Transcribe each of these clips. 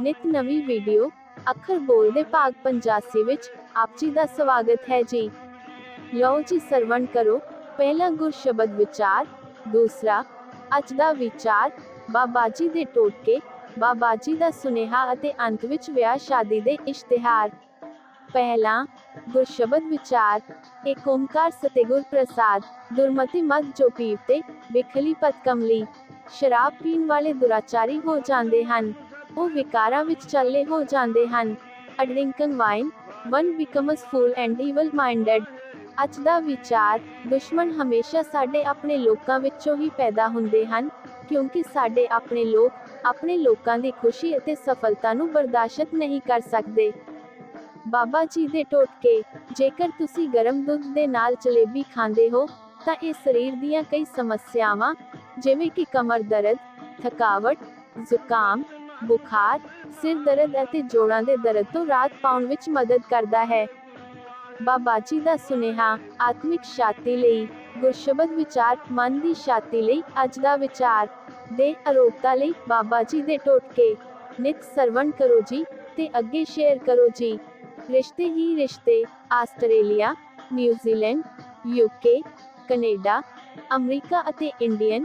ਨਿਤ ਨਵੀਂ ਵੀਡੀਓ ਅੱਖਰ ਬੋਲਦੇ ਭਾਗ 85 ਵਿੱਚ ਆਪ ਜੀ ਦਾ ਸਵਾਗਤ ਹੈ ਜੀ। ਲਓ ਜੀ ਸਰਵਣ ਕਰੋ। ਪਹਿਲਾ ਗੁਰ ਸ਼ਬਦ ਵਿਚਾਰ, ਦੂਸਰਾ, ਅੱਜ ਦਾ ਵਿਚਾਰ, ਬਾਬਾ ਜੀ ਦੇ ਟੋਟਕੇ, ਬਾਬਾ ਜੀ ਦਾ ਸੁਨੇਹਾ ਅਤੇ ਅੰਤ ਵਿੱਚ ਵਿਆਹ ਸ਼ਾਦੀ ਦੇ ਇਸ਼ਤਿਹਾਰ। ਪਹਿਲਾ ਗੁਰ ਸ਼ਬਦ ਵਿਚਾਰ, ਏਕ ਓੰਕਾਰ ਸਤਿਗੁਰ ਪ੍ਰਸਾਦ, ਦੁਰਮਤੀ ਮਤ ਜੋ ਪੀਵਤੇ ਵਿਖਲੀ ਪਤ ਕਮਲੀ ਸ਼ਰਾਬ ਪੀਣ ਵਾਲੇ ਦੁਰਾਚਾਰੀ ਹੋ ਜਾਂਦੇ ਹਨ। ਉਹ ਵਿਕਾਰਾਂ ਵਿੱਚ ਚੱਲੇ ਹੋ ਜਾਂਦੇ ਹਨ। A drinking wine, one becomes fool and evil minded. ਅੱਜ ਦਾ ਵਿਚਾਰ ਦੁਸ਼ਮਣ ਹਮੇਸ਼ਾ ਸਾਡੇ ਆਪਣੇ ਲੋਕਾਂ ਵਿੱਚੋਂ ਹੀ ਪੈਦਾ ਹੁੰਦੇ ਹਨ ਕਿਉਂਕਿ ਸਾਡੇ ਆਪਣੇ ਲੋਕ ਆਪਣੇ ਲੋਕਾਂ ਦੀ ਖੁਸ਼ੀ ਅਤੇ ਸਫਲਤਾ ਨੂੰ ਬਰਦਾਸ਼ਤ ਨਹੀਂ ਕਰ ਸਕਦੇ। ਬਾਬਾ ਜੀ ਦੇ ਟੋਟਕੇ ਜੇਕਰ ਤੁਸੀਂ ਗਰਮ ਦੁੱਧ ਦੇ ਨਾਲ ਜਲੇਬੀ ਖਾਂਦੇ ਹੋ ਤਾਂ ਇਹ ਸਰੀਰ ਦੀਆਂ ਕਈ ਸਮੱਸਿਆਵਾਂ ਜਿਵੇਂ ਕਿ ਕਮਰ ਦਰਦ, ਥਕਾਵਟ, ਜ਼ੁਕਾਮ, ਬੁਖਾਰ, ਸਿਰ ਦਰਦ ਅਤੇ ਜੋੜਾਂ ਦੇ ਦਰਦ ਤੋਂ ਰਾਹਤ ਪਾਉਣ ਵਿੱਚ ਮਦਦ ਕਰਦਾ ਹੈ। ਬਾਬਾ ਜੀ ਦਾ ਸੁਨੇਹਾ, ਆਤਮਿਕ ਸ਼ਾਂਤੀ ਲਈ, ਗੁਰਸ਼ਬਦ ਵਿਚਾਰ, ਮਨ ਦੀ ਸ਼ਾਂਤੀ ਲਈ, ਅੱਜ ਦਾ ਵਿਚਾਰ ਦੇ ਅਰੋਗਤਾ ਲਈ ਬਾਬਾ ਜੀ ਦੇ ਟੋਟਕੇ। ਨਿਤ ਸਰਵਣ ਕਰੋ ਜੀ ਤੇ ਅੱਗੇ ਸ਼ੇਅਰ ਕਰੋ ਜੀ। ਰਿਸ਼ਤੇ ਹੀ ਰਿਸ਼ਤੇ, Australia, New Zealand UK Canada, America ਅਤੇ ਇੰਡੀਅਨ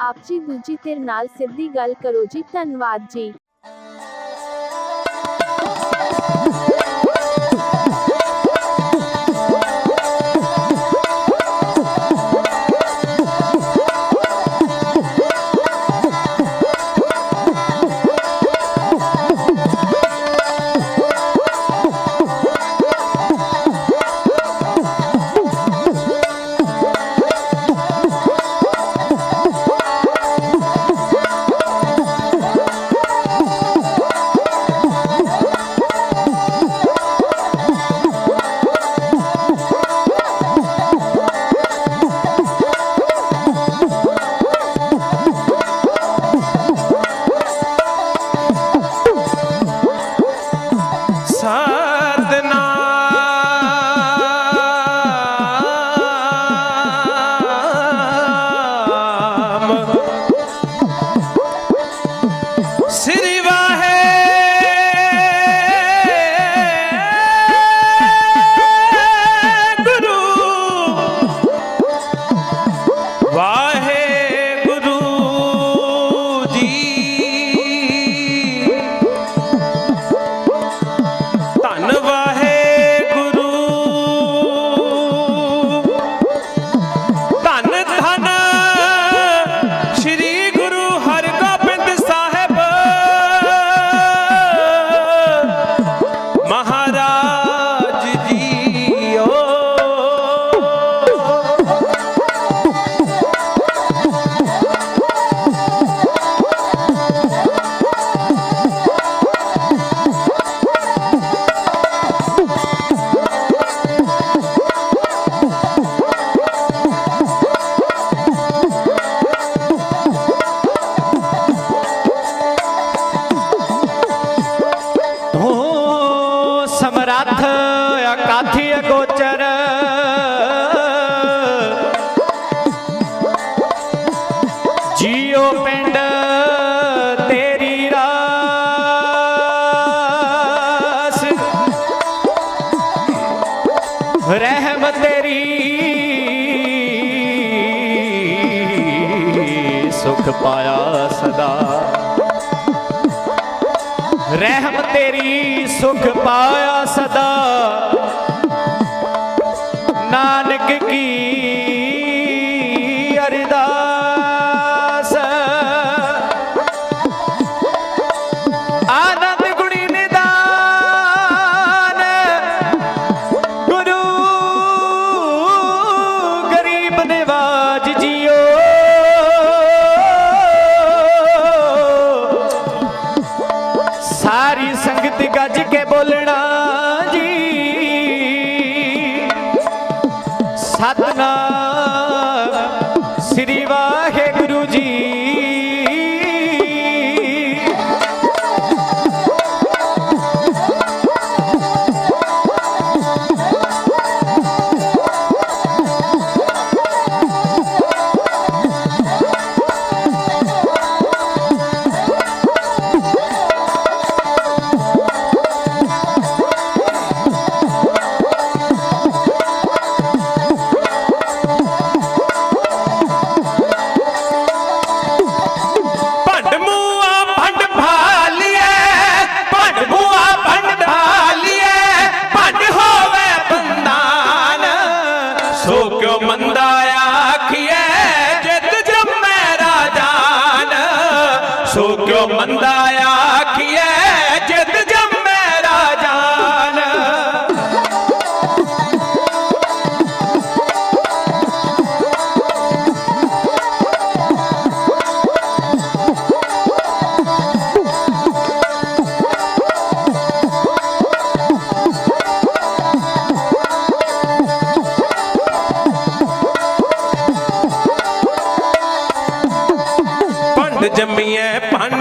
ਆਪ ਜੀ ਦੂਜੀ ਧਿਰ ਨਾਲ ਸਿੱਧੀ ਗੱਲ ਕਰੋ ਜੀ ਧੰਨਵਾਦ ਜੀ। ਸੁਖ ਪਾਇਆ ਸਦਾ। ਰਹਿਮ ਤੇਰੀ ਸੁਖ ਪਾਇਆ ਸਦਾ। ਬੋਲਣਾ ਜੀ। ਸਤਨਾਮ ਸੋ ਕਿਉ ਮੰਦਾ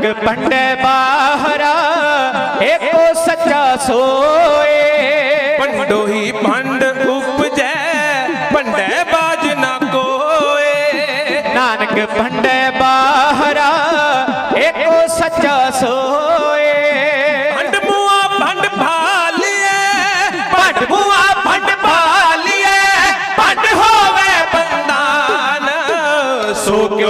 ਨਾਨਕ ਪੰਡੇ ਬਾਹਰਾ ਏਕੋ ਸੱਚਾ ਸੋਏ। ਭੰਡੋ ਹੀ ਭੰਡ ਉਪਜੈ ਭੰਡੈ ਬਾਜ ਨ ਕੋਏ। ਨਾਨਕ ਪੰਡੇ ਬਾਹਰਾ ਏਕੋ ਸੱਚਾ ਸੋਏ। ਭੰਡ ਮੂਆ ਭੰਡ ਭਾਲੀਏ ਭੰਡ ਬੁਆ ਭੰਡ ਭਾਲੀਏ ਭੰਡ ਹੋਵੇ ਬੰਦਾਨ ਸੋ ਕਿਉ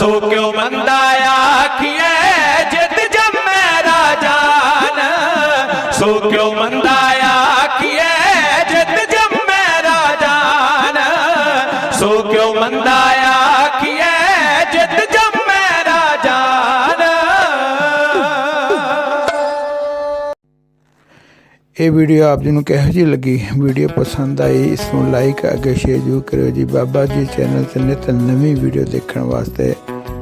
ਸੋ ਕਿਉ ਮੰਦਾ ਆਖੀਐ, ਜਿਤ ਜੰਮੈ ਰਾਜਾਨ। ਸੋ ਕਿਉ ਮੰਦਾ ਆਖੀਐ, ਜਿਤ ਜੰਮੈ ਰਾਜਾਨ। ਸੋ ਕਿਉ ਮੰਦਾ ਆਖੀਐ, ਜਿਤ ਜੰਮੈ ਰਾਜਾਨ। ਇਹ ਵੀਡੀਓ ਆਪ ਜੀ ਨੂੰ ਕਿਹੋ ਜਿਹੀ ਲੱਗੀ? ਵੀਡੀਓ ਪਸੰਦ ਆਈ, ਇਸ ਨੂੰ ਲਾਈਕ ਅੱਗੇ ਸ਼ੇਅਰ ਜ਼ਰੂਰ ਕਰਿਓ ਜੀ। ਬਾਬਾ ਜੀ ਚੈਨਲ ਤੇ ਨਿਤ ਨਵੀਂ ਵੀਡੀਓ ਦੇਖਣ ਵਾਸਤੇ